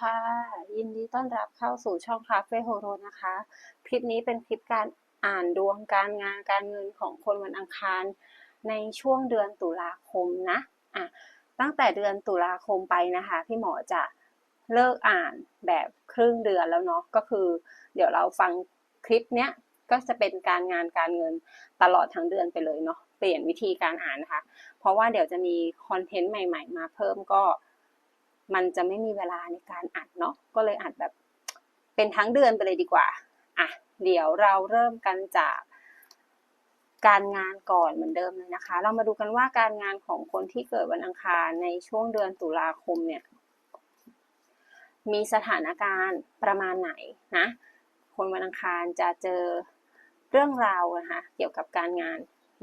ค่ะ ยินดีต้อนรับเข้าสู่ช่องคาเฟ่โฮโรนะคะ คลิปนี้เป็นคลิปการอ่านดวงการงานการเงินของคนวันอังคาร ในช่วงเดือนตุลาคมนะอะตั้งแต่เดือนตุลาคมไปนะคะ พี่หมอจะเลิกอ่านแบบครึ่งเดือนแล้วเนาะก็คือ เดี๋ยวเราฟังคลิปเนี้ยก็จะเป็นการงานการเงินตลอดทั้งเดือนไปเลยเนาะเปลี่ยนวิธีการอ่านนะคะ เพราะว่าเดี๋ยวจะมีคอนเทนต์ใหม่ ๆ มาเพิ่มก็ มันจะไม่มีเวลาในการอัดเนาะก็เลยอัดแบบเป็นทั้งเดือนไปเลยดีกว่าอะเดี๋ยวเราเริ่มกันจากการงานก่อนเหมือนเดิมเลยนะคะ เรามาดูกันว่าการงานของคนที่เกิดวันอังคารในช่วงเดือนตุลาคมเนี่ย มีสถานการณ์ประมาณไหนนะ คนวันอังคารจะเจอเรื่องราวนะคะเกี่ยวกับการงาน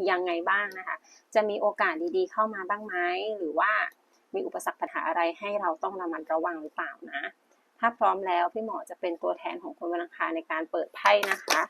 ยังไงบ้างนะคะ จะมีโอกาสดีๆเข้ามาบ้างไหมหรือว่า มีอุปสรรคปัญหาอะไรให้เราต้องระมัดระวังหรือเปล่านะ ถ้าพร้อมแล้วพี่หมอจะเป็นตัวแทนของคนวันอังคารในการเปิดไพ่นะคะ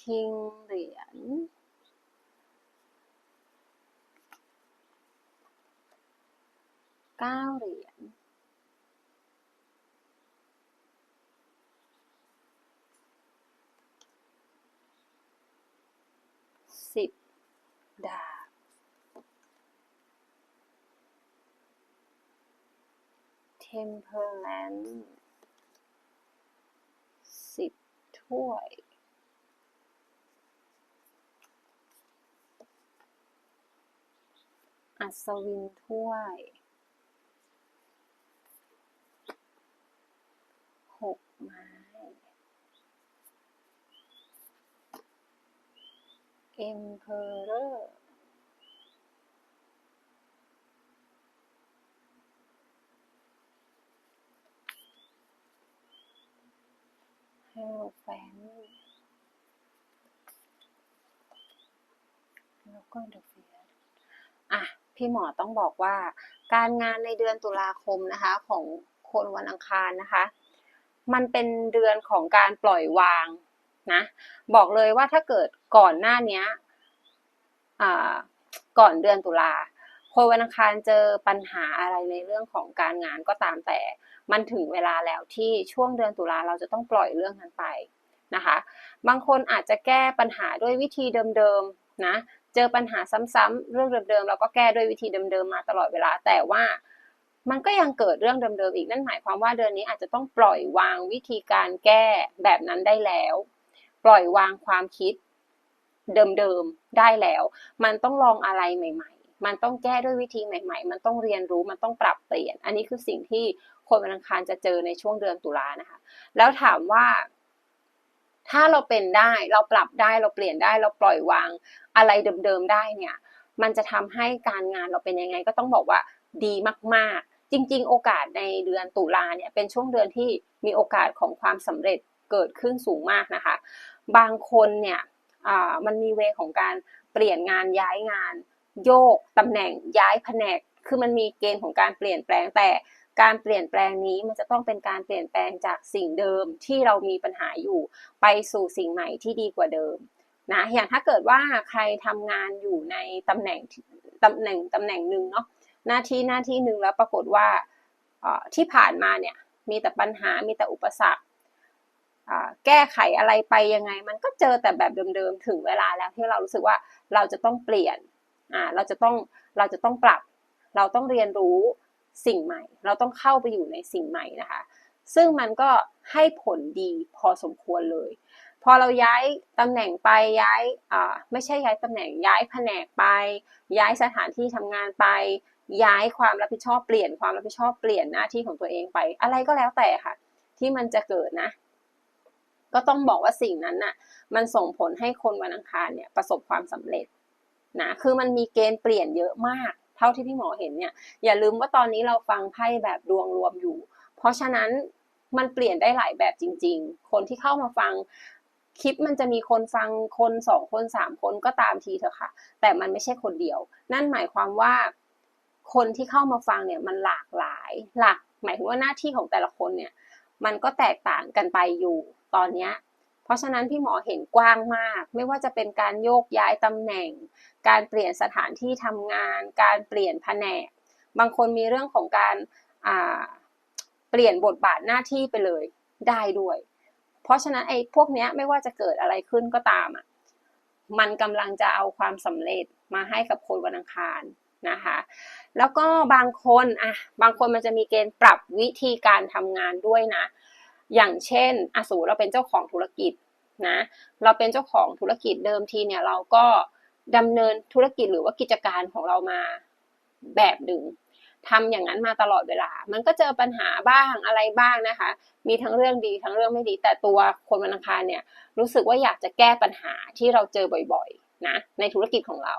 คิงเหรียญ เก้าเหรียญสิบดาบเทมเพอร์แลนสิบถ้วยอัศวินถ้วย หก ไม้เอ็มเพอเรอร์เฮลแฟนแล้วก็เดอะเฟียอะ พี่หมอต้องบอกว่า การงานในเดือนตุลาคมนะคะ ของคนวันอังคารนะคะ มันเป็นเดือนของการปล่อยวางนะ บอกเลยว่าถ้าเกิดก่อนหน้านี้ก่อนเดือนตุลาคนวันอังคารเจอปัญหาอะไรในเรื่องของการงานก็ตามแต่ มันถึงเวลาแล้วที่ช่วงเดือนตุลาเราจะต้องปล่อยเรื่องนั้นไปนะคะ บางคนอาจจะแก้ปัญหาด้วยวิธีเดิมๆนะ เจอปัญหาซ้ำๆเรื่องเดิมๆเราก็แก้ด้วยวิธีเดิมๆมาตลอดเวลาแต่ว่า มันก็ยังเกิดเรื่องเดิมๆอีกนั่นหมายความว่าเดือนนี้อาจจะต้องปล่อยวางวิธีการแก้แบบนั้นได้แล้ว ปล่อยวางความคิดเดิมๆได้แล้ว มันต้องลองอะไรใหม่ ๆ มันต้องแก้ด้วยวิธีใหม่ ๆ มันต้องเรียนรู้มันต้องปรับเปลี่ยน อันนี้คือสิ่งที่คนวันอังคารจะเจอในช่วงเดือนตุลานะคะ แล้วถามว่า ถ้าเราเป็นได้เราปรับได้เราเปลี่ยนได้เราปล่อยวางอะไรเดิมๆได้เนี่ย มันจะทำให้การงานเราเป็นยังไงก็ต้องบอกว่าดีมากๆ จริง ๆ โอกาสในเดือนตุลาเนี่ยเป็นช่วงเดือนที่มีโอกาสของความสำเร็จเกิดขึ้นสูงมากนะคะ บางคนเนี่ยมันมีเวของการเปลี่ยนงานย้ายงาน โยกตำแหน่งย้ายแผนก คือมันมีเกณฑ์ของการเปลี่ยนแปลงแต่การเปลี่ยนแปลงนี้มันจะต้องเป็นการเปลี่ยนแปลงจากสิ่งเดิมที่เรามีปัญหาอยู่ ไปสู่สิ่งใหม่ที่ดีกว่าเดิมนะอย่างถ้าเกิดว่าใครทำงานอยู่ในตำแหน่งตำแหน่งตำแหน่งหนึ่งเนาะ หน้าที่หน้าที่หนึ่งแล้วปรากฏว่าที่ผ่านมาเนี่ยมีแต่ปัญหามีแต่อุปสรรคแก้ไขอะไรไปยังไง มันก็เจอแต่แบบเดิมๆถึงเวลาแล้วที่เรารู้สึกว่าเราจะต้องเปลี่ยนเราจะต้องเราจะต้องปรับ เราต้องเรียนรู้สิ่งใหม่ เราต้องเข้าไปอยู่ในสิ่งใหม่นะคะ ซึ่งมันก็ให้ผลดีพอสมควรเลย พอเราย้ายตำแหน่งไปย้ายไม่ใช่ย้ายตำแหน่งย้ายแผนกไป ย้ายสถานที่ทำงานไป ย้ายความรับผิดชอบเปลี่ยนความรับผิดชอบเปลี่ยนหน้าที่ของตัวเองไป อะไรก็แล้วแต่ค่ะ ที่มันจะเกิดนะ ก็ต้องบอกว่าสิ่งนั้นน่ะ มันส่งผลให้คนวันอังคารเนี่ยประสบความสำเร็จนะคือมันมีเกณฑ์เปลี่ยนเยอะมาก เท่าที่พี่หมอเห็นเนี่ย อย่าลืมว่าตอนนี้เราฟังไพ่แบบดวงรวมอยู่ เพราะฉะนั้นมันเปลี่ยนได้หลายแบบจริง ๆ คนที่เข้ามาฟังคลิปมันจะมีคนฟังคนสองคนสามคนก็ตามทีเถอะค่ะ แต่มันไม่ใช่คนเดียว นั่นหมายความว่า คนที่เข้ามาฟังเนี่ยมันหลากหลาย หลักหมายถึงว่าหน้าที่ของแต่ละคนเนี่ย มันก็แตกต่างกันไปอยู่ตอนเนี้ยเพราะฉะนั้นพี่หมอเห็นกว้างมาก ไม่ว่าจะเป็นการโยกย้ายตำแหน่ง การเปลี่ยนสถานที่ทำงาน การเปลี่ยนแผนก บางคนมีเรื่องของการเปลี่ยนบทบาทหน้าที่ไปเลยได้ด้วย เพราะฉะนั้นไอ้พวกเนี้ยไม่ว่าจะเกิดอะไรขึ้นก็ตามอะมันกำลังจะเอาความสำเร็จมาให้กับคนวันอังคารนะคะ แล้วก็บางคนอะบางคนมันจะมีเกณฑ์ปรับวิธีการทำงานด้วยนะ อย่างเช่นอสูเราเป็นเจ้าของธุรกิจนะเราเป็นเจ้าของธุรกิจเดิมทีเนี่ยเราก็ดำเนินธุรกิจหรือว่ากิจการของเรามาแบบหนึ่งทำอย่างนั้นมาตลอดเวลา มันก็เจอปัญหาบ้างอะไรบ้างนะคะ มีทั้งเรื่องดีทั้งเรื่องไม่ดี แต่ตัวคนวันอังคารเนี่ยรู้สึกว่าอยากจะแก้ปัญหาที่เราเจอบ่อยๆนะในธุรกิจของเรา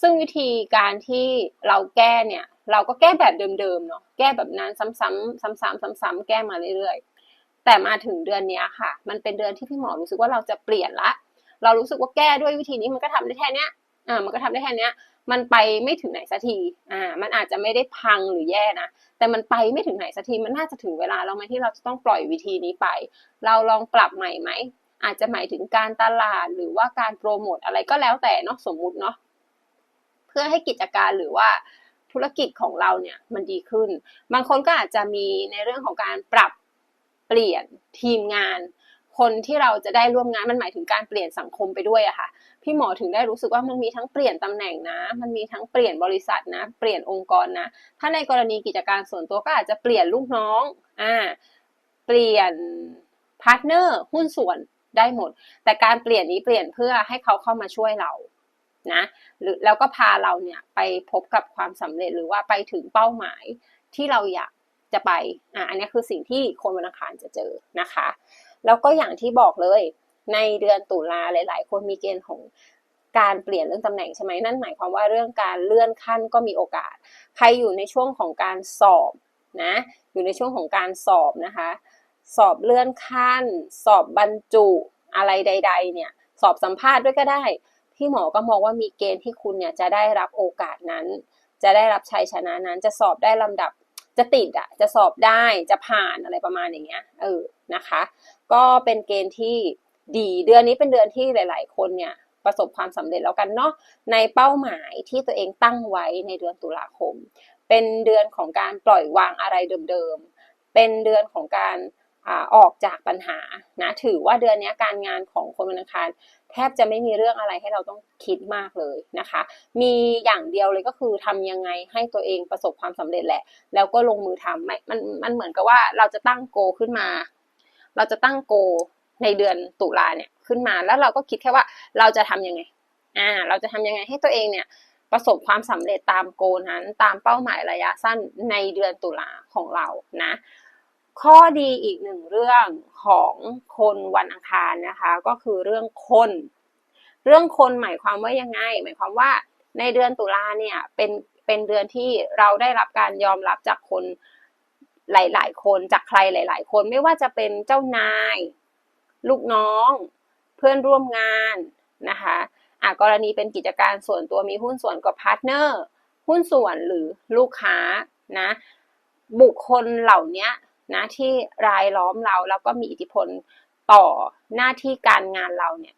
ซึ่งวิธีการที่เราแก้เนี่ย เราก็แก้แบบเดิมๆเนาะแก้แบบนั้นซ้ำๆซ้ำๆซ้ำๆแก้มาเรื่อยๆ แต่มาถึงเดือนนี้ค่ะ มันเป็นเดือนที่พี่หมอรู้สึกว่าเราจะเปลี่ยนละ เรารู้สึกว่าแก้ด้วยวิธีนี้มันก็ทำได้แค่นี้อ่ามันก็ทำได้แค่นี้มันไปไม่ถึงไหนสักทีอ่ามันอาจจะไม่ได้พังหรือแย่นะแต่มันไปไม่ถึงไหนสักทีมันน่าจะถึงเวลาแล้วไหมที่เราจะต้องปล่อยวิธีนี้ไป เราลองปรับใหม่ไหมอาจจะหมายถึงการตลาดหรือว่าการโปรโมทอะไรก็แล้วแต่เนาะสมมุติเนาะ เพื่อให้กิจการหรือว่าธุรกิจของเราเนี่ยมันดีขึ้น บางคนก็อาจจะมีในเรื่องของการปรับเปลี่ยนทีมงาน คนที่เราจะได้ร่วมงานมันหมายถึงการเปลี่ยนสังคมไปด้วยอะค่ะ พี่หมอถึงได้รู้สึกว่ามันมีทั้งเปลี่ยนตำแหน่งนะ มันมีทั้งเปลี่ยนบริษัทนะ เปลี่ยนองค์กรนะ ถ้าในกรณีกิจการส่วนตัวก็อาจจะเปลี่ยนลูกน้อง อ่า เปลี่ยนพาร์ทเนอร์หุ้นส่วนได้หมด แต่การเปลี่ยนนี้เปลี่ยนเพื่อให้เขาเข้ามาช่วยเรา นะหรือแล้วก็พาเราเนี่ยไปพบกับความสำเร็จหรือว่าไปถึงเป้าหมายที่เราอยากจะไปอ่าอันนี้คือสิ่งที่คนวันอังคารจะเจอนะคะ แล้วก็อย่างที่บอกเลยในเดือนตุลาหลาย ๆ คนมีเกณฑ์ของการเปลี่ยนเรื่องตำแหน่งใช่ไหมนั่นหมายความว่าเรื่องการเลื่อนขั้นก็มีโอกาส ใครอยู่ในช่วงของการสอบนะอยู่ในช่วงของการสอบนะคะ สอบเลื่อนขั้น สอบบรรจุอะไรใด ๆ เนี่ยสอบสัมภาษณ์ด้วยก็ได้ พี่หมอก็มองว่ามีเกณฑ์ที่คุณเนี่ยจะได้รับโอกาสนั้น จะได้รับชัยชนะนั้น จะสอบได้ลำดับจะติดอะจะสอบได้จะผ่านอะไรประมาณอย่างเงี้ยเออนะคะ ก็เป็นเกณฑ์ที่ดีเดือนนี้เป็นเดือนที่หลาย ๆ คนเนี่ยประสบความสำเร็จแล้วกันเนาะในเป้าหมายที่ตัวเองตั้งไว้ในเดือนตุลาคม เป็นเดือนของการปล่อยวางอะไรเดิมๆเป็นเดือนของการออกจากปัญหานะถือว่าเดือนนี้การงานของคนวันอังคาร แทบจะไม่มีเรื่องอะไรให้เราต้องคิดมากเลยนะคะ มีอย่างเดียวเลยก็คือทำยังไงให้ตัวเองประสบความสำเร็จแหละ แล้วก็ลงมือทำมันมันเหมือนกับว่าเราจะตั้งโกขึ้นมา เราจะตั้งโกในเดือนตุลาเนี่ยขึ้นมาแล้วเราก็คิดแค่ว่าเราจะทํำยังไงอ่าเราจะทำยังไงให้ตัวเองเนี่ยประสบความสำเร็จตามโกนั้นตามเป้าหมายระยะสั้นในเดือนตุลาของเรานะ ข้อดีอีกหนึ่งเรื่องของคนวันอังคารนะคะ ก็คือเรื่องคน เรื่องคนหมายความว่ายังไง หมายความว่าในเดือนตุลาเนี่ยเป็นเป็นเดือนที่เราได้รับการยอมรับจากคนหลาย ๆ คนจากใครหลาย ๆ คนไม่ว่าจะเป็นเจ้านาย ลูกน้อง เพื่อนร่วมงานนะคะอะกรณีเป็นกิจการส่วนตัวมีหุ้นส่วนกับพาร์ทเนอร์หุ้นส่วนหรือลูกค้านะบุคคลเหล่านี้ นะที่รายล้อมเราแล้วก็มีอิทธิพลต่อหน้าที่การงานเราเนี่ย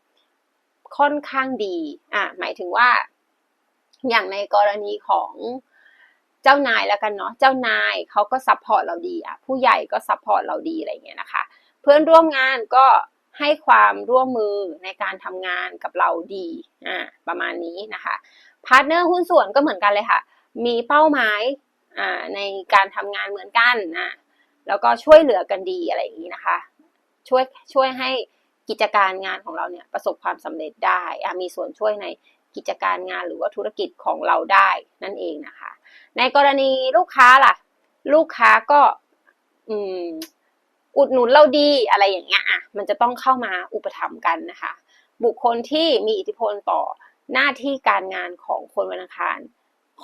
ค่อนข้างดีอะหมายถึงว่า อย่างในกรณีของเจ้านายแล้วกันเนาะเจ้านายเขาก็ซัพพอร์ตเราดีอะผู้ใหญ่ก็ซัพพอร์ตเราดีอะไรเงี้ยนะคะ เพื่อนร่วมงานก็ให้ความร่วมมือในการทำงานกับเราดีอ่าประมาณนี้นะคะพาร์ทเนอร์หุ้นส่วนก็เหมือนกันเลยค่ะ มีเป้าหมายอ่าในการทำงานเหมือนกันนะ แล้วก็ช่วยเหลือกันดีอะไรอย่างนี้นะคะ ช่วยช่วยให้กิจการงานของเราเนี่ยประสบความสำเร็จได้มีส่วนช่วยในกิจการงานหรือว่าธุรกิจของเราได้นั่นเองนะคะ ในกรณีลูกค้าล่ะ ลูกค้าก็อืมอุดหนุนเราดีอะไรอย่างเงี้ยอะมันจะต้องเข้ามาอุปถัมภ์กันนะคะ บุคคลที่มีอิทธิพลต่อหน้าที่การงานของคนวันอังคาร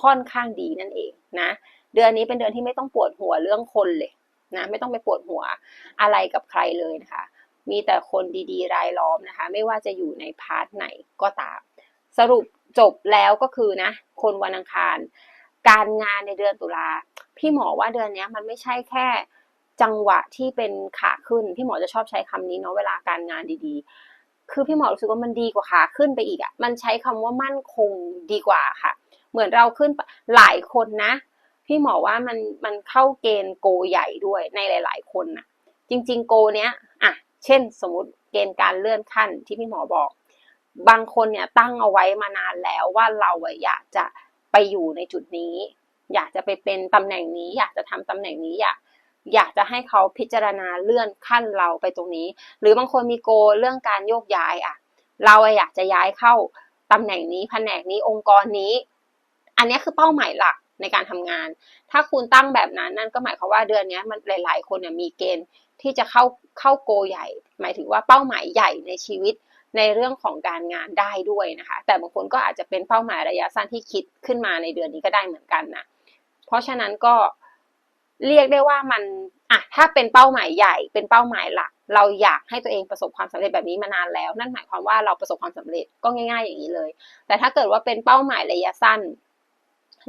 ค่อนข้างดีนั่นเองนะ เดือนนี้เป็นเดือนที่ไม่ต้องปวดหัวเรื่องคนเลย นะไม่ต้องไปปวดหัวอะไรกับใครเลยนะคะ มีแต่คนดีๆ รายล้อมนะคะ ไม่ว่าจะอยู่ในพาร์ทไหนก็ตาม สรุปจบแล้วก็คือนะ คนวันอังคาร การงานในเดือนตุลาพี่หมอว่าเดือนนี้มันไม่ใช่แค่จังหวะที่เป็นขาขึ้น พี่หมอจะชอบใช้คำนี้เนาะเวลาการงานดีๆ คือพี่หมอรู้สึกว่ามันดีกว่าขาขึ้นไปอีกอะ่ะมันใช้คำว่ามั่นคงดีกว่าค่ะ เหมือนเราขึ้นหลายคนนะ พี่หมอว่ามันมันเข้าเกณฑ์โกใหญ่ด้วยในหลาย ๆ คนนะจริง ๆ โกเนี้ยอะเช่นสมมติเกณฑ์การเลื่อนขั้นที่พี่หมอบอก บางคนเนี่ยตั้งเอาไว้มานานแล้วว่าเราอยากจะไปอยู่ในจุดนี้ อยากจะไปเป็นตำแหน่งนี้ อยากจะทำตำแหน่งนี้อยากอยากจะให้เขาพิจารณาเลื่อนขั้นเราไปตรงนี้ หรือบางคนมีโกเรื่องการโยกย้ายอะ เราอยากจะย้ายเข้าตำแหน่งนี้แผนกนี้องค์กรนี้ อันนี้คือเป้าหมายหลัก ในการทำงาน ถ้าคุณตั้งแบบนั้นนั่นก็หมายความว่าเดือนนี้มันหลาย ๆ คนมีเกณฑ์ที่จะเข้าเข้าโกใหญ่ หมายถึงว่าเป้าหมายใหญ่ในชีวิตในเรื่องของการงานได้ด้วยนะคะ แต่บางคนก็อาจจะเป็นเป้าหมายระยะสั้นที่คิดขึ้นมาในเดือนนี้ก็ได้เหมือนกันนะ เพราะฉะนั้นก็เรียกได้ว่ามันอะถ้าเป็นเป้าหมายใหญ่ เป็นเป้าหมายหลัก เราอยากให้ตัวเองประสบความสำเร็จแบบนี้มานานแล้ว นั่นหมายความว่าเราประสบความสำเร็จก็ง่าย ๆ อย่างนี้เลย แต่ถ้าเกิดว่าเป็นเป้าหมายระยะสั้น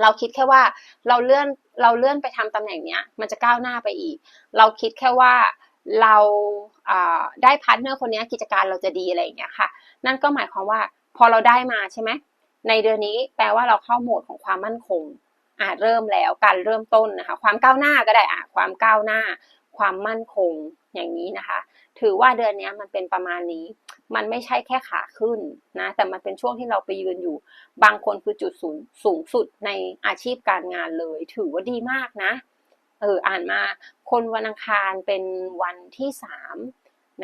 เราคิดแค่ว่าเราเลื่อนเราเลื่อนไปทำตำแหน่งเนี้ย มันจะก้าวหน้าไปอีก เราคิดแค่ว่าเราได้พาร์ทเนอร์คนนี้กิจการเราจะดีอะไรอย่างเงี้ยค่ะ นั่นก็หมายความว่าพอเราได้มาใช่ไหมในเดือนนี้แปลว่าเราเข้าโหมดของความมั่นคงอาจเริ่มแล้วการเริ่มต้นนะคะ ความก้าวหน้าก็ได้อะความก้าวหน้า ความมั่นคงอย่างนี้นะคะ ถือว่าเดือนนี้มันเป็นประมาณนี้ มันไม่ใช่แค่ขาขึ้นนะ แต่มันเป็นช่วงที่เราไปยืนอยู่ บางคนคือจุดสูงสูงสุดในอาชีพการงานเลย ถือว่าดีมากนะ เออ อ่านมา คนวันอังคารเป็นวันที่สาม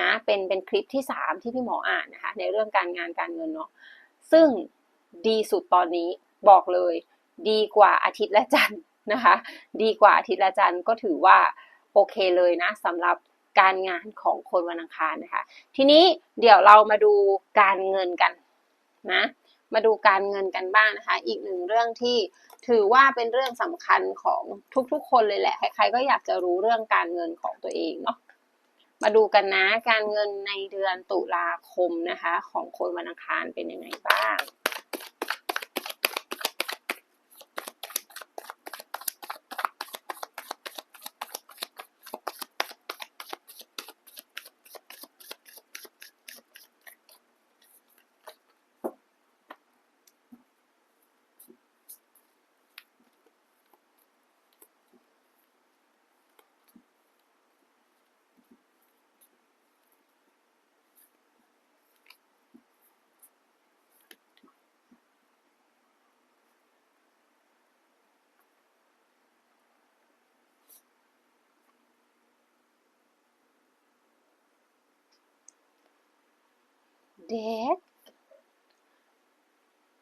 นะ เป็น เป็นคลิปที่สามที่พี่หมออ่านนะคะ ในเรื่องการงานการเงินเนาะ ซึ่งดีสุดตอนนี้บอกเลย ดีกว่าอาทิตย์และจันทร์นะคะ ดีกว่าอาทิตย์และจันทร์ก็ถือว่าโอเคเลยนะสำหรับ การงานของคนวันอังคารนะคะ ทีนี้เดี๋ยวเรามาดูการเงินกันนะมาดูการเงินกันบ้างนะคะ อีกหนึ่งเรื่องที่ถือว่าเป็นเรื่องสำคัญของทุกๆ คนเลยแหละ ใครๆก็อยากจะรู้เรื่องการเงินของตัวเองเนาะมาดูกันนะการเงินในเดือนตุลาคมนะคะ ของคนวันอังคารเป็นยังไงบ้าง เด็ก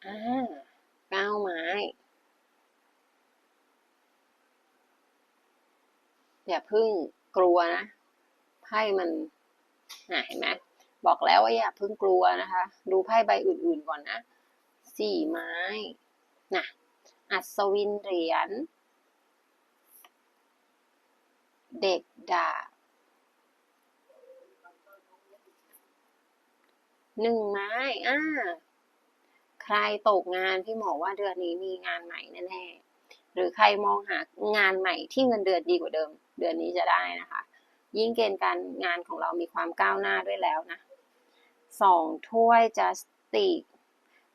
อ่าก้าวไม้ อย่าพึ่งกลัวนะ ไพ่มันเห็นไหมบอกแล้วว่าอย่าพึ่งกลัวนะคะ ดูไพ่ใบอื่นๆก่อนนะสี่ไม้นะอัศวินเหรียญ เด็กดาบ หนึ่งไม้อ่าใครตกงานพี่หมอว่าเดือนนี้มีงานใหม่แน่ๆหรือใครมองหางานใหม่ที่เงินเดือนดีกว่าเดิม เดือนนี้จะได้นะคะ ยิ่งเกณฑ์การงานของเรามีความก้าวหน้าด้วยแล้วนะสองถ้วยจัสติก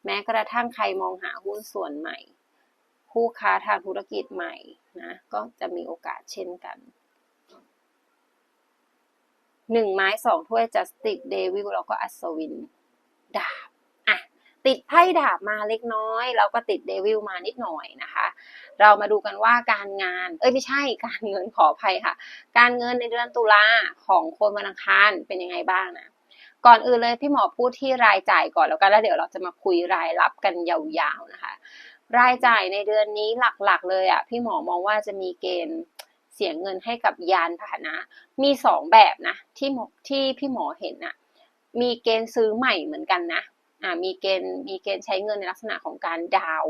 แม้กระทั่งใครมองหาหุ้นส่วนใหม่ คู่ค้าทางธุรกิจใหม่นะก็จะมีโอกาสเช่นกัน หนึ่งไม้สองถ้วยจัสติกเดวิลแล้วก็อัศวิน ดาบอะติดไพ่ดาบมาเล็กน้อย แล้วก็ติดเดวิลมานิดหน่อยนะคะ เรามาดูกันว่าการงาน เอ้ยไม่ใช่การเงินขออภัยค่ะ การเงินในเดือนตุลาของคนวันอังคารเป็นยังไงบ้างนะก่อนอื่นเลยพี่หมอพูดที่รายจ่ายก่อนแล้วกันแล้วเดี๋ยวเราจะมาคุยรายรับกันยาวๆนะคะ รายจ่ายในเดือนนี้หลักๆ เลยอะ่ะพี่หมอมองว่าจะมีเกณฑ์ สียเงินให้กับยานพาหนะ มีสองแบบนะที่ที่พี่หมอเห็นนะมีเกณฑ์ซื้อใหม่เหมือนกันนะอ่ามีเกณฑ์มีเกณฑ์ใช้เงินในลักษณะของการดาว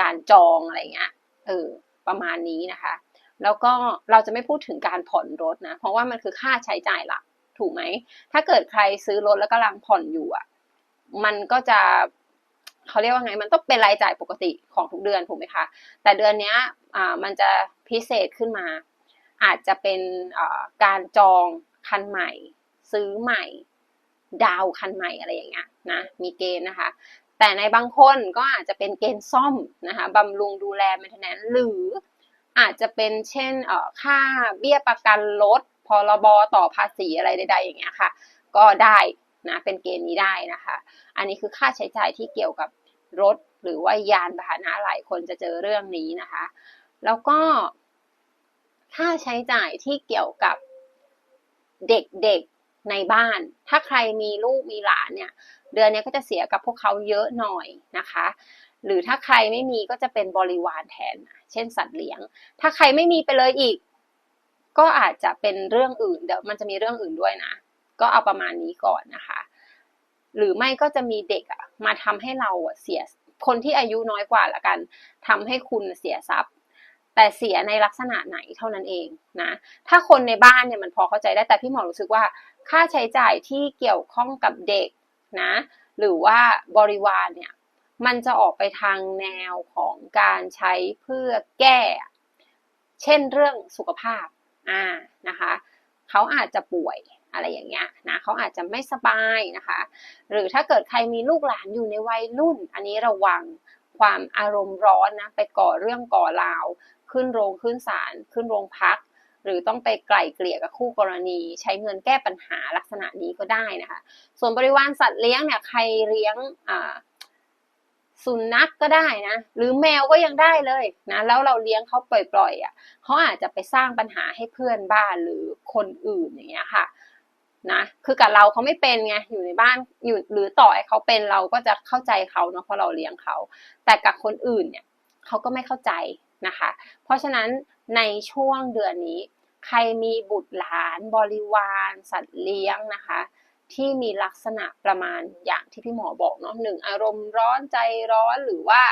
การจองอะไรเงี้ยเออประมาณนี้นะคะ แล้วก็เราจะไม่พูดถึงการผ่อนรถนะ เพราะว่ามันคือค่าใช้จ่ายหลักถูกไหม ถ้าเกิดใครซื้อรถแล้วกำลังผ่อนอยู่อะมันก็จะเขาเรียกว่าไงมันต้องเป็นรายจ่ายปกติของทุกเดือนถูกไหมคะ แต่เดือนนี้อ่ามันจะพิเศษขึ้นมา อาจจะเป็นการจองคันใหม่ ซื้อใหม่ ดาวคันใหม่อะไรอย่างเงี้ยนะมีเกณฑ์นะคะ แต่ในบางคนก็อาจจะเป็นเกณฑ์ซ่อมนะคะบำรุงดูแล maintenance หรืออาจจะเป็นเช่นค่าเบี้ยประกันรถพรบต่อภาษีอะไรใดๆอย่างเงี้ยค่ะ ก็ได้นะเป็นเกณฑ์นี้ได้นะคะ อันนี้คือค่าใช้จ่ายที่เกี่ยวกับรถหรือว่ายานพาหนะหลายคนจะเจอเรื่องนี้นะคะ แล้วก็ ค่าใช้จ่ายที่เกี่ยวกับเด็กๆในบ้าน ถ้าใครมีลูกมีหลานเนี่ย เดือนนี้ก็จะเสียกับพวกเขาเยอะหน่อยนะคะ หรือถ้าใครไม่มีก็จะเป็นบริวารแทน เช่นสัตว์เลี้ยง ถ้าใครไม่มีไปเลยอีก ก็อาจจะเป็นเรื่องอื่น เดี๋ยวมันจะมีเรื่องอื่นด้วยนะ ก็เอาประมาณนี้ก่อนนะคะ หรือไม่ก็จะมีเด็กอะมาทำให้เราเสียคนที่อายุน้อยกว่าละกันทำให้คุณเสียทรัพย์ แต่เสียในลักษณะไหนเท่านั้นเองนะ ถ้าคนในบ้านเนี่ยมันพอเข้าใจได้แต่พี่หมอรู้สึกว่า ค่าใช้จ่ายที่เกี่ยวข้องกับเด็กนะ หรือว่าบริวารเนี่ยมันจะออกไปทางแนวของการใช้เพื่อแก้ เช่นเรื่องสุขภาพอ่านะคะเขาอาจจะป่วยอะไรอย่างเงี้ยนะเขาอาจจะไม่สบายนะคะ หรือถ้าเกิดใครมีลูกหลานอยู่ในวัยรุ่น อันนี้ระวัง ความอารมณ์ร้อนนะไปก่อเรื่องก่อราว ขึ้นโรงขึ้นศาลขึ้นโรงพัก หรือต้องไปไกล่เกลี่ยกับคู่กรณี ใช้เงินแก้ปัญหาลักษณะนี้ก็ได้นะคะ ส่วนบริวารสัตว์เลี้ยงเนี่ยใครเลี้ยงสุนัขกก็ได้นะ หรือแมวก็ยังได้เลยนะแล้วเราเลี้ยงเขาปล่อยๆอะเขาอาจจะไปสร้างปัญหาให้เพื่อนบ้านหรือคนอื่นอย่างเงี้ยค่ะ นะคือกับเราเขาไม่เป็นไงอยู่ในบ้านอยู่หรือต่อให้เขาเป็นเราก็จะเข้าใจเขาเนาะเพราะเราเลี้ยงเขา แต่กับคนอื่นเนี่ยเขาก็ไม่เข้าใจนะคะ เพราะฉะนั้นในช่วงเดือนนี้ ใครมีบุตรหลาน บริวาร สัตว์เลี้ยงนะคะ ที่มีลักษณะประมาณอย่างที่พี่หมอบอกเนาะหนึ่งอารมณ์ร้อนใจร้อนหรือว่า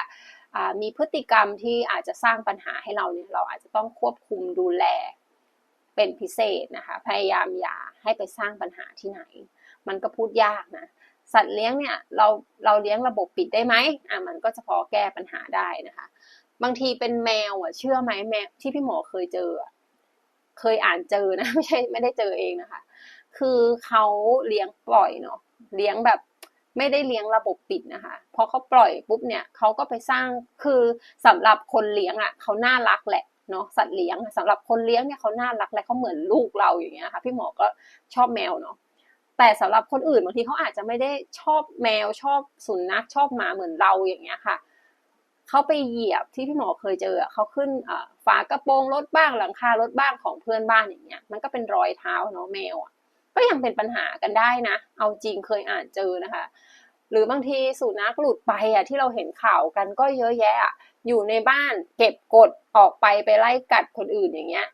มีพฤติกรรมที่อาจจะสร้างปัญหาให้เราเนี่ยเราอาจจะต้องควบคุมดูแล เป็นพิเศษนะคะ พยายามอย่าให้ไปสร้างปัญหาที่ไหน มันก็พูดยากนะ สัตว์เลี้ยงเนี่ยเราเราเลี้ยงระบบปิดได้ไหมอะมันก็จะพอแก้ปัญหาได้นะคะ บางทีเป็นแมวอะเชื่อไหมแมวที่พี่หมอเคยเจอ เคยอ่านเจอนะไม่ใช่ไม่ได้เจอเองนะคะ คือเขาเลี้ยงปล่อยเนาะเลี้ยงแบบไม่ได้เลี้ยงระบบปิดนะคะพอเขาปล่อยปุ๊บเนี่ยเขาก็ไปสร้างคือสำหรับคนเลี้ยงอะเขาน่ารักแหละ เนาะสัตว์เลี้ยงสำหรับคนเลี้ยงเนี่ยเขาน่ารักและเขาเหมือนลูกเราอย่างเงี้ยค่ะพี่หมอก็ชอบแมวเนาะแต่สำหรับคนอื่นบางทีเขาอาจจะไม่ได้ชอบแมวชอบสุนัขชอบหมาเหมือนเราอย่างเงี้ยค่ะเขาไปเหยียบที่พี่หมอเคยเจอเขาขึ้นฝากระโปรงรถบ้างหลังคารถบ้างของเพื่อนบ้านอย่างเงี้ย มันก็เป็นรอยเท้าเนาะแมวอะก็ยังเป็นปัญหากันได้นะ เอาจริงเคยอ่านเจอนะคะ หรือบางทีสุนัขหลุดไปอะที่เราเห็นข่าวกันก็เยอะแยะ อยู่ในบ้านเก็บกดออกไปไปไล่กัดคนอื่นอย่างเงี้ย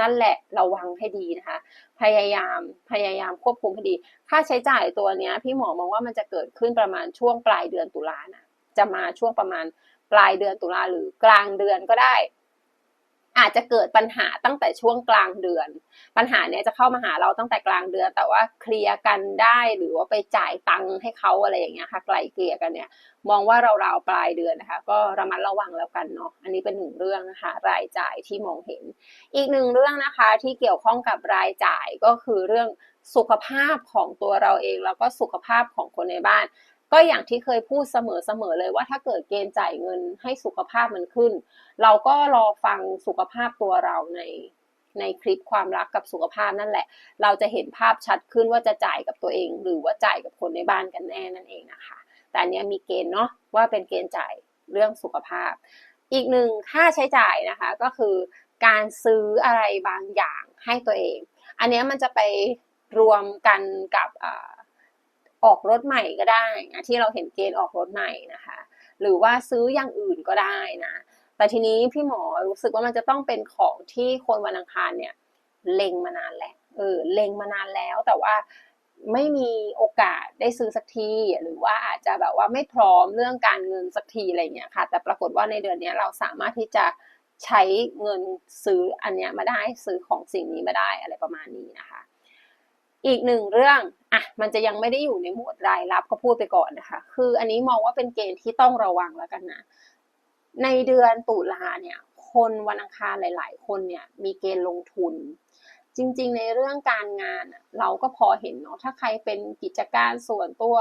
นั่นแหละระวังให้ดีนะคะ พยายามพยายามควบคุมให้ดี ค่าใช้จ่ายตัวเนี้ย พี่หมอมองว่ามันจะเกิดขึ้นประมาณช่วงปลายเดือนตุลานะจะมาช่วงประมาณปลายเดือนตุลาหรือกลางเดือนก็ได้ อาจจะเกิดปัญหาตั้งแต่ช่วงกลางเดือน ปัญหาเนี้ยจะเข้ามาหาเราตั้งแต่กลางเดือน แต่ว่าเคลียร์กันได้หรือว่าไปจ่ายตังค์ให้เขาอะไรอย่างเงี้ยค่ะไกลเกลี่ยกันเนี่ย มองว่าเราราวปลายเดือนนะคะ ก็ระมัดระวังแล้วกันเนาะอันนี้เป็นหนึ่งเรื่องนะคะรายจ่ายที่มองเห็น อีกหนึ่งเรื่องนะคะที่เกี่ยวข้องกับรายจ่ายก็คือเรื่องสุขภาพของตัวเราเองแล้วก็สุขภาพของคนในบ้าน ก็อย่างที่เคยพูดเสมอๆเลยว่าถ้าเกิดเกณฑ์จ่ายเงินให้สุขภาพมันขึ้น เราก็รอฟังสุขภาพตัวเราในในคลิปความรักกับสุขภาพนั่นแหละ เราจะเห็นภาพชัดขึ้นว่าจะจ่ายกับตัวเอง หรือว่าจ่ายกับคนในบ้านกันแน่นั่นเองนะคะ แต่อันนี้มีเกณฑ์เนาะว่าเป็นเกณฑ์จ่ายเรื่องสุขภาพ อีกหนึ่งค่าใช้จ่ายนะคะก็คือการซื้ออะไรบางอย่างให้ตัวเอง อันนี้มันจะไปรวมกันกับ ออกรถใหม่ก็ได้นะที่เราเห็นเกณฑ์ออกรถใหม่นะคะ หรือว่าซื้ออย่างอื่นก็ได้นะ แต่ทีนี้พี่หมอรู้สึกว่ามันจะต้องเป็นของที่คนวันอังคารเนี่ยเล็งมานานแล้วเออเล็งมานานแล้วแต่ว่าไม่มีโอกาสได้ซื้อสักทีหรือว่าอาจจะแบบว่าไม่พร้อมเรื่องการเงินสักทีอะไรเงี้ยค่ะ แต่ปรากฏว่าในเดือนนี้เราสามารถที่จะใช้เงินซื้ออันเนี้ยมาได้ซื้อของสิ่งนี้มาได้อะไรประมาณนี้นะคะ อีกหนึ่งเรื่องอะมันจะยังไม่ได้อยู่ในหมวดรายรับก็พูดไปก่อนนะคะ คืออันนี้มองว่าเป็นเกณฑ์ที่ต้องระวังแล้วกันนะ ในเดือนตุลาเนี่ย คนวันอังคารหลาย ๆ คนเนี่ยมีเกณฑ์ลงทุน จริง ๆ ในเรื่องการงานเราก็พอเห็นเนาะถ้าใครเป็นกิจการส่วนตัว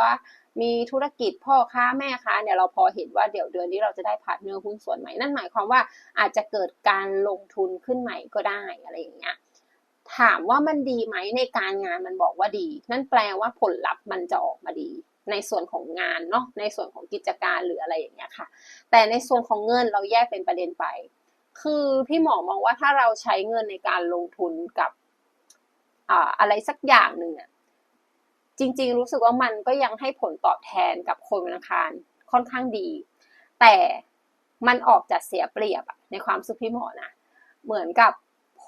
มีธุรกิจพ่อค้าแม่ค้าเนี่ยเราพอเห็นว่าเดี๋ยวเดือนนี้เราจะได้พาร์ทเนอร์หุ้นส่วนใหม่นั่นหมายความว่าอาจจะเกิดการลงทุนขึ้นใหม่ก็ได้อะไรอย่างเงี้ย ถามว่ามันดีไหมในการงานมันบอกว่าดี นั่นแปลว่าผลลัพธ์มันจะออกมาดี ในส่วนของงานเนาะในส่วนของกิจการหรืออะไรอย่างเงี้ยค่ะ แต่ในส่วนของเงินเราแยกเป็นประเด็นไป คือพี่หมอมองว่าถ้าเราใช้เงินในการลงทุนกับอ่าอะไรสักอย่างหนึ่งอะจริง ๆ รู้สึกว่ามันก็ยังให้ผลตอบแทนกับคนธนาคารค่อนข้างดี แต่มันออกจากเสียเปรียบในความสุขพี่หมอนะ เหมือนกับ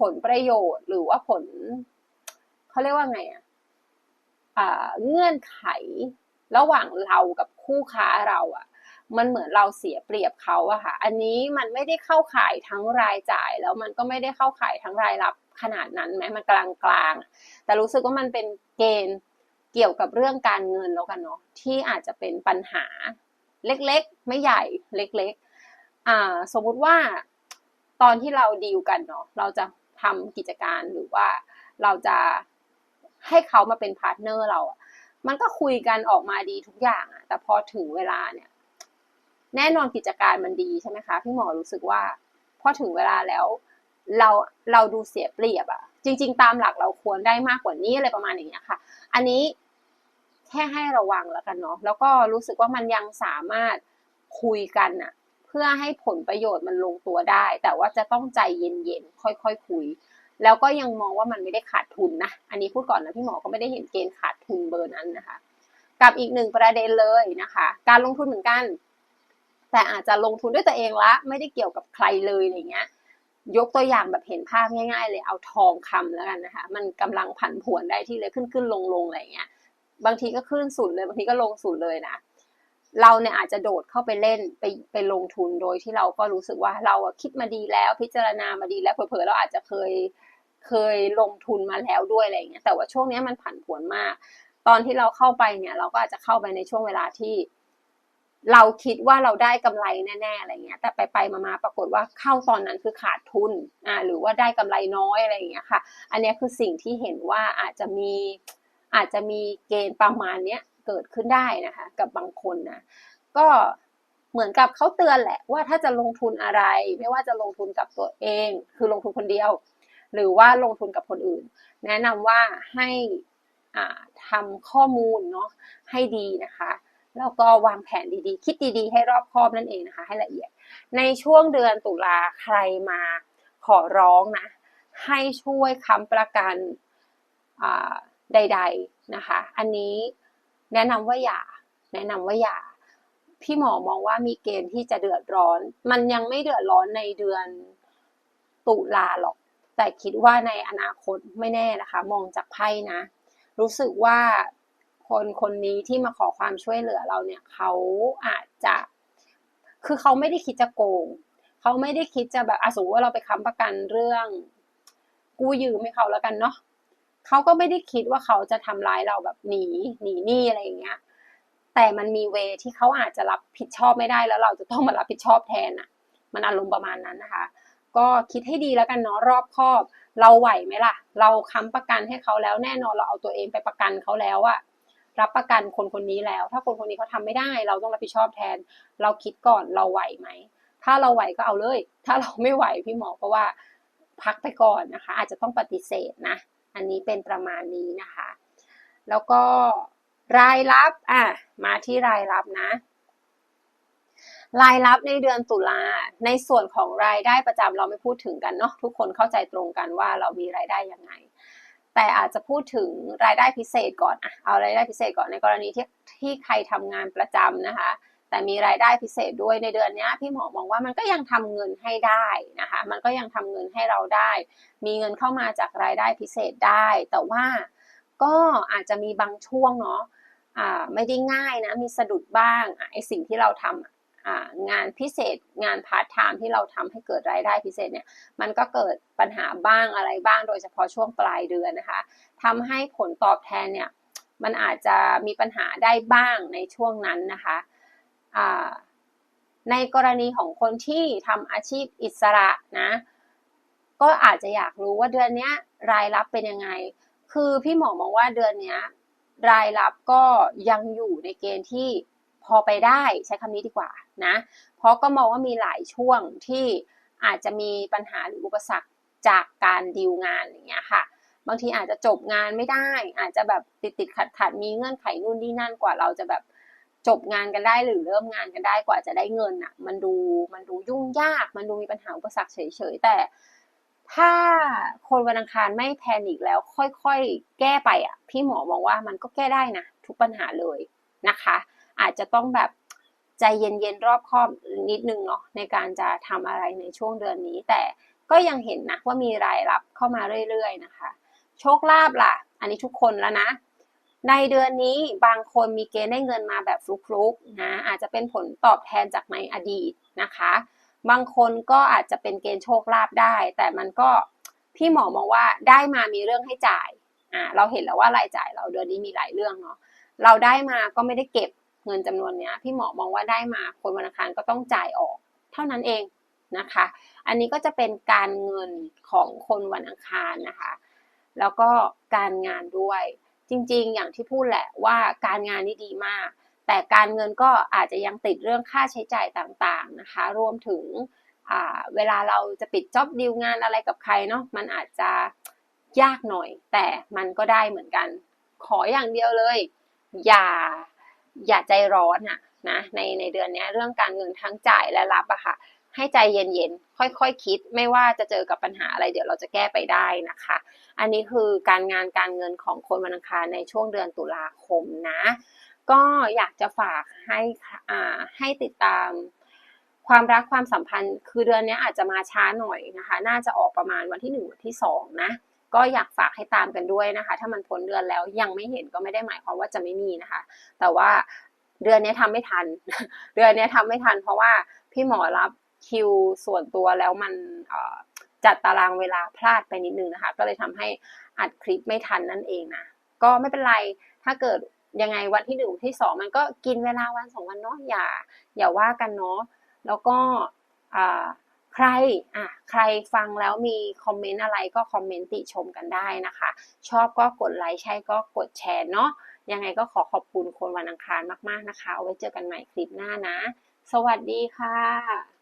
ผลประโยชน์หรือว่าผลเขาเรียกว่าไงอะอ่าเงื่อนไขระหว่างเรากับคู่ค้าเราอะ มันเหมือนเราเสียเปรียบเขาอะค่ะ อันนี้มันไม่ได้เข้าข่ายทั้งรายจ่าย แล้วมันก็ไม่ได้เข้าข่ายทั้งรายรับขนาดนั้นไหมมันกลางกลางแต่รู้สึกว่ามันเป็นเกณฑ์เกี่ยวกับเรื่องการเงินแล้วกันเนาะที่อาจจะเป็นปัญหาเล็กๆ ไม่ใหญ่เล็ก ๆ อ่า สมมุติว่าตอนที่เราดีลกันเนาะเราจะ ทำกิจการหรือว่าเราจะให้เขามาเป็นพาร์ทเนอร์เรา มันก็คุยกันออกมาดีทุกอย่างอะแต่พอถึงเวลาเนี่ย แน่นอนกิจการมันดีใช่ไหมคะ พี่หมอรู้สึกว่า พอถึงเวลาแล้ว เราเราดูเสียเปรียบอะจริง ๆ ตามหลักเราควรได้มากกว่านี้อะไรประมาณอย่างเงี้ยค่ะ อันนี้แค่ให้ระวังแล้วกันเนาะ แล้วก็รู้สึกว่ามันยังสามารถคุยกันอะ เพื่อให้ผลประโยชน์มันลงตัวได้ แต่ว่าจะต้องใจเย็นๆ ค่อยๆคคุย แล้วก็ยังมองว่ามันไม่ได้ขาดทุนนะ อันนี้พูดก่อนนะพี่หมอก็ไม่ได้เห็นเกณฑ์ขาดทุนเบอร์นั้นนะคะ กับอีกหนึ่งประเด็นเลยนะคะ การลงทุนเหมือนกัน แต่อาจจะลงทุนด้วยตัวเองละไม่ได้เกี่ยวกับใครเลยอะไรเงี้ยยกตัวอย่างแบบเห็นภาพง่าย ๆ เลยเอาทองคำแล้วกันนะคะ มันกำลังผันผวนได้ที่เลยขึ้นขึ้นลงลงอะไรเงี้ย บางทีก็ขึ้นสุดเลยบางทีก็ลงสุดเลยนะ เราเนี่ยอาจจะโดดเข้าไปเล่นไปไปลงทุนโดยที่เราก็รู้สึกว่าเราคิดมาดีแล้วพิจารณามาดีแล้วเผลอๆเราอาจจะเคยเคยลงทุนมาแล้วด้วยอะไรเงี้ยแต่ว่าช่วงนี้มันผันผวนมาก ตอนที่เราเข้าไปเนี่ย เราก็อาจจะเข้าไปในช่วงเวลาที่ เราคิดว่าเราได้กำไรแน่ๆอะไรเงี้ย แต่ไปไปมาๆปรากฏว่าเข้าตอนนั้นคือขาดทุนอ่าหรือว่าได้กำไรน้อยอะไรเงี้ยค่ะ อันนี้คือสิ่งที่เห็นว่าอาจจะมีอาจจะมีเกณฑ์ประมาณเนี้ยเกิดขึ้นได้นะคะ กับบางคนนะก็เหมือนกับเขาเตือนแหละว่าถ้าจะลงทุนอะไร ไม่ว่าจะลงทุนกับตัวเอง คือลงทุนคนเดียว หรือว่าลงทุนกับคนอื่น แนะนำว่าให้อ่าทำข้อมูลเนาะให้ดีนะคะแล้วก็วางแผนดีๆ คิดดีๆ ให้รอบคอบนั่นเองนะคะ ให้ละเอียด ในช่วงเดือนตุลาใครมาขอร้องนะ ให้ช่วยค้ำประกันใด ๆนะคะ อันนี้ แนะนำว่าอย่า แนะนำว่าอย่า พี่หมอมองว่ามีเกณฑ์ที่จะเดือดร้อน มันยังไม่เดือดร้อนในเดือนตุลาหรอก แต่คิดว่าในอนาคตไม่แน่นะคะ มองจากไพ่นะ รู้สึกว่าคนคนนี้ที่มาขอความช่วยเหลือเราเนี่ยเขาอาจจะ คือเขาไม่ได้คิดจะโกง เขาไม่ได้คิดจะแบบอสมมติว่าเราไปค้ำประกันเรื่อง กู้ยืมให้เขาแล้วกันเนาะ เขาก็ไม่ได้คิดว่าเขาจะทำร้ายเราแบบหนีหนีหนี้อะไรอย่างเงี้ย แต่มันมีเวที่เขาอาจจะรับผิดชอบไม่ได้แล้วเราจะต้องมารับผิดชอบแทนอะมันอารมณ์ประมาณนั้นนะคะ ก็คิดให้ดีแล้วกันเนาะรอบคอบ เราไหวไหมล่ะ เราค้ำประกันให้เขาแล้วแน่นอนเราเอาตัวเองไปประกันเขาแล้วอะรับประกันคนคนนี้แล้ว ถ้าคนคนนี้เขาทาไม่ได้ เราต้องรับผิดชอบแทน เราคิดก่อนเราไหวไหมถ้าเราไหวก็เอาเลย ถ้าเราไม่ไหวพี่หมอก็ว่าพักไปก่อนนะคะ อาจจะต้องปฏิเสธนะ อันนี้เป็นประมาณนี้นะคะ แล้วก็รายรับอะมาที่รายรับนะ รายรับในเดือนตุลาในส่วนของรายได้ประจำเราไม่พูดถึงกันเนาะทุกคนเข้าใจตรงกันว่าเรามีรายได้ยังไง แต่อาจจะพูดถึงรายได้พิเศษก่อนอะเอารายได้พิเศษก่อนในกรณีที่ที่ใครทำงานประจำนะคะ แต่มีรายได้พิเศษด้วยในเดือนนี้พี่หมอมองว่ามันก็ยังทำเงินให้ได้นะคะ มันก็ยังทำเงินให้เราได้ มีเงินเข้ามาจากรายได้พิเศษได้ แต่ว่าก็อาจจะมีบางช่วงเนาะอ่าไม่ได้ง่ายนะมีสะดุดบ้างไอสิ่งที่เราทอ่างานพิเศษงานพาร์ทไทม์ที่เราทำให้เกิดรายได้พิเศษเนี่ยมันก็เกิดปัญหาบ้างอะไรบ้างโดยเฉพาะช่วงปลายเดือนนะคะทำให้ผลตอบแทนเนี่ยมันอาจจะมีปัญหาได้บ้างในช่วงนั้นนะคะ ในกรณีของคนที่ทำอาชีพอิสระนะ ก็อาจจะอยากรู้ว่าเดือนนี้รายรับเป็นยังไง คือพี่หมอมองว่าเดือนนี้รายรับก็ยังอยู่ในเกณฑ์ที่พอไปได้ใช้คำนี้ดีกว่านะ เพราะก็มองว่ามีหลายช่วงที่อาจจะมีปัญหาหรืออุปสรรคจากการดีลงานอย่างเงี้ยค่ะ บางทีอาจจะจบงานไม่ได้ อาจจะแบบติดติดขัดขัดมีเงื่อนไขนู่นนี่นั่นกว่าเราจะแบบ จบงานกันได้หรือเริ่มงานกันได้กว่าจะได้เงินอะ มันดูมันดูยุ่งยาก มันดูมีปัญหาอุปสรรคเฉยๆ แต่ถ้าคนวันอังคารไม่แพนิคแล้วค่อยๆ แก้ไปอะ พี่หมอมองว่ามันก็แก้ได้นะ ทุกปัญหาเลยนะคะ อาจจะต้องแบบใจเย็นๆ รอบคอบนิดนึงเนาะในการจะทำอะไรในช่วงเดือนนี้ แต่ก็ยังเห็นนะว่ามีรายรับเข้ามาเรื่อยๆนะคะ โชคลาภล่ะ อันนี้ทุกคนแล้วนะ ในเดือนนี้บางคนมีเกณฑ์ได้เงินมาแบบฟลุกๆนะอาจจะเป็นผลตอบแทนจากในอดีตนะคะ บางคนก็อาจจะเป็นเกณฑ์โชคลาภได้ แต่มันก็พี่หมอมองว่าได้มามีเรื่องให้จ่ายอ่าเราเห็นแล้วว่ารายจ่ายเราเดือนนี้มีหลายเรื่องเนาะเราได้มาก็ไม่ได้เก็บเงินจำนวนเนี้ยพี่หมอมองว่าได้มาคนวันอังคารก็ต้องจ่ายออก เท่านั้นเองนะคะ อันนี้ก็จะเป็นการเงินของคนวันอังคารนะคะ แล้วก็การงานด้วย จริง ๆ อย่างที่พูดแหละว่าการงานนี่ดีมาก แต่การเงินก็อาจจะยังติดเรื่องค่าใช้จ่ายต่างๆนะคะ รวมถึงเวลาเราจะปิดจ็อบดีลงานอะไรกับใครเนาะมันอาจจะยากหน่อย แต่มันก็ได้เหมือนกัน ขออย่างเดียวเลย อย่าอย่าใจร้อนอะนะในในเดือนนี้เรื่องการเงินทั้งจ่ายและรับอะค่ะ ให้ใจเย็นๆ ค่อยๆคคิด ไม่ว่าจะเจอกับปัญหาอะไรเดี๋ยวเราจะแก้ไปได้นะคะ อันนี้คือการงานการเงินของคนวันอังคารในช่วงเดือนตุลาคมนะ ก็อยากจะฝากให้อ่าให้ติดตามความรักความสัมพันธ์ คือเดือนนี้อาจจะมาช้าหน่อยนะคะ น่าจะออกประมาณวันที่หนึ่งวันที่สองนะก็อยากฝากให้ตามกันด้วยนะคะ ถ้ามันพ้นเดือนแล้วยังไม่เห็นก็ไม่ได้หมายความว่าจะไม่มีนะคะ แต่ว่าเดือนนี้ทำไม่ทัน เดือนนี้ทำไม่ทัน เพราะว่าพี่หมอรับ คิวส่วนตัวแล้วมันจัดตารางเวลาพลาดไปนิดนึงนะคะ ก็เลยทำให้อัดคลิปไม่ทันนั่นเองนะ ก็ไม่เป็นไร ถ้าเกิดยังไงวันที่หนึ่งที่สองมันก็กินเวลาวันสองวันเนาะอย่าอย่าว่ากันเนาะ แล้วก็ใครอะใครฟังแล้วมีคอมเมนต์อะไรก็คอมเมนต์ติชมกันได้นะคะ ชอบก็กดไลค์ใช่ก็กดแชร์เนาะ ยังไงก็ขอขอบคุณคนวันอังคารมากๆนะคะ เอาไว้เจอกันใหม่คลิปหน้านะ สวัสดีค่ะ